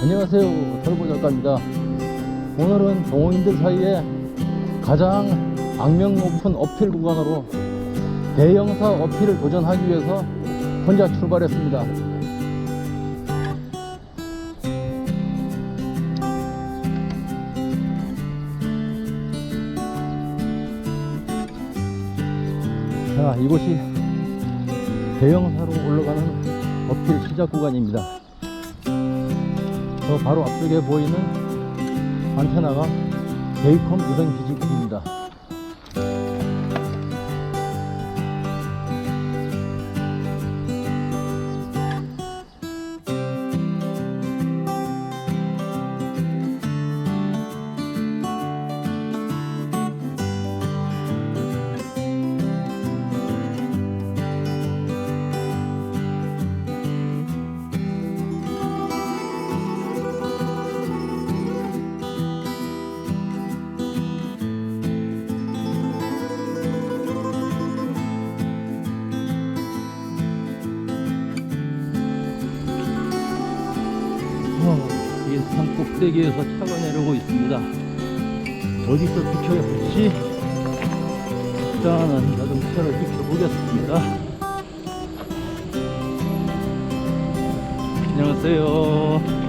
안녕하세요 털보 작가입니다. 오늘은 동호인들 사이에 가장 악명 높은 어필 구간으로 대형사 어필을 도전하기 위해서 혼자 출발했습니다. 자 이곳이 대형사로 올라가는 어필 시작 구간입니다 저 바로 앞쪽에 보이는 안테나가 데이컴 유선 기지국 산 꼭대기에서 차가 내려오고 있습니다. 어디서 비켜야 할지 일단은 자동차를 비켜보겠습니다. 안녕하세요.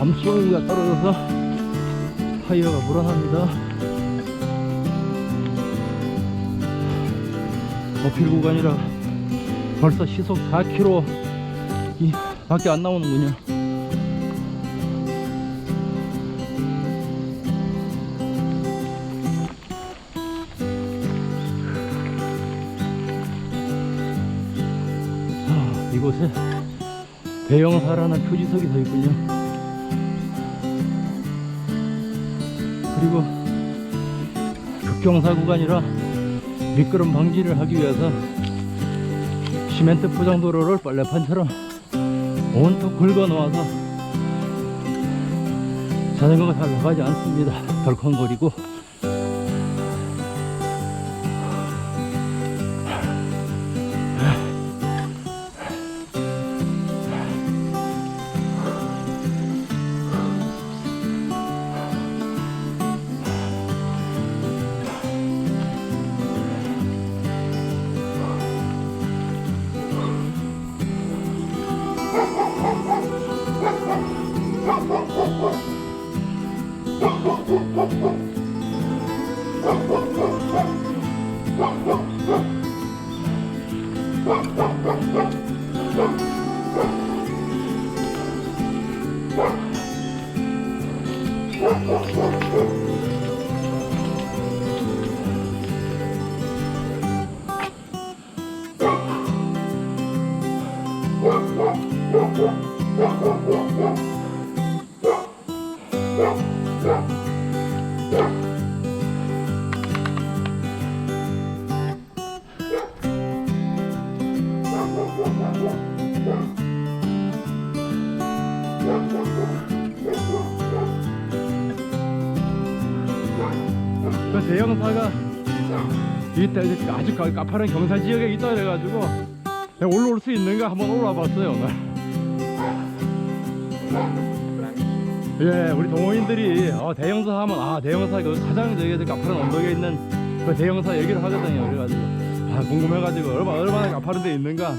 아, 밤송이가 떨어져서 타이어가 불안합니다. 어필 구간이라 벌써 시속 4km 이 밖에 안 나오는군요. 아, 이곳에 대형사라는 표지석이 서 있군요. 그리고 급경사 구간이라 미끄럼 방지를 하기 위해서 시멘트 포장 도로를 빨래판처럼 온통 긁어 놓아서 자전거가 잘 나가지 않습니다. 덜컹거리고 대형사가 이때 아주 가- 가파른 경사 지역에 있다 그래가지고 올라올 수 있는가 한번 올라 봤어요 오늘. 예, 우리 동호인들이 어, 대형사 하면 아 대형사 그 가장 저기 가파른 언덕에 있는 그 대형사 얘기를 하거든요. 그래가지고 아 궁금해가지고 얼마나 얼마나 가파른 데 있는가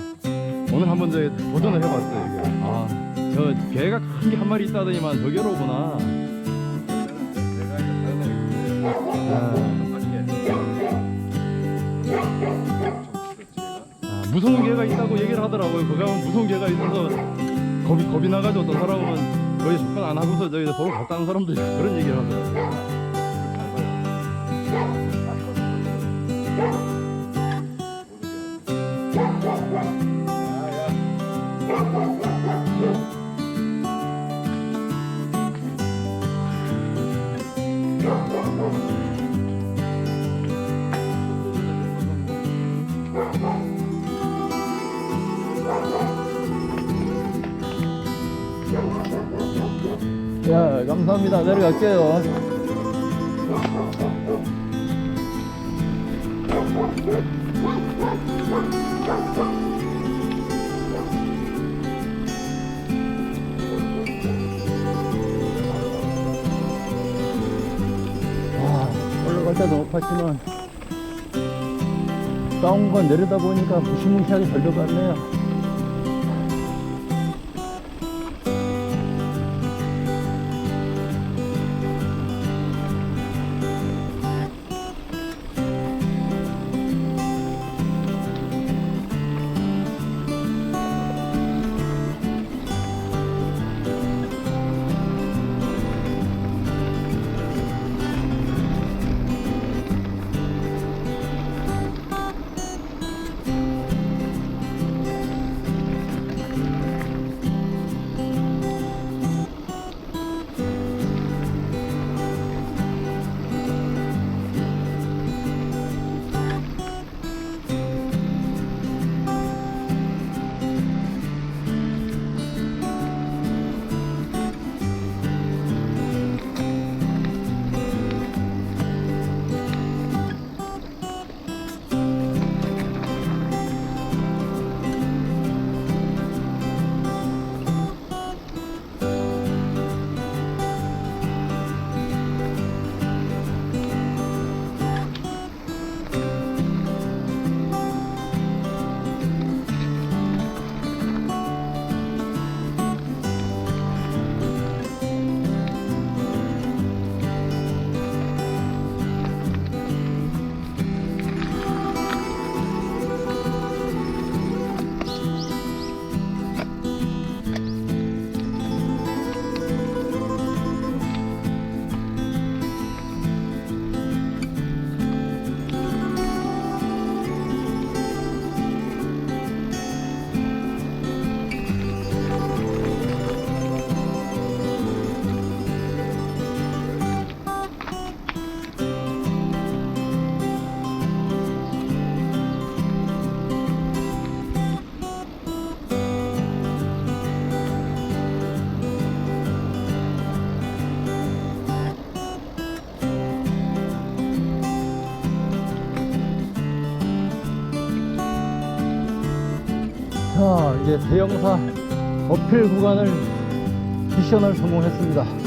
오늘 한번 저 도전을 해봤어요. 이게. 아저 개가 큰 게 한 마리 있다더니만 저기로구나. 아. 아, 무서운 개가 있다고 얘기를 하더라고요. 그거 가면 무서운 개가 있어서 겁이 겁이 나가지고 어떤 사람은 거의 접근 안 하고서 저기 보러 갔다는 사람도 있고 그런 얘기를 하더라고요. 야, 감사합니다. 내려갈게요. 와, 올라갈 때도 높았지만, 다운건 내려다 보니까 무시무시하게 잘 들어갔네요. 자, 이제 대형사 어필 구간을 미션을 성공했습니다.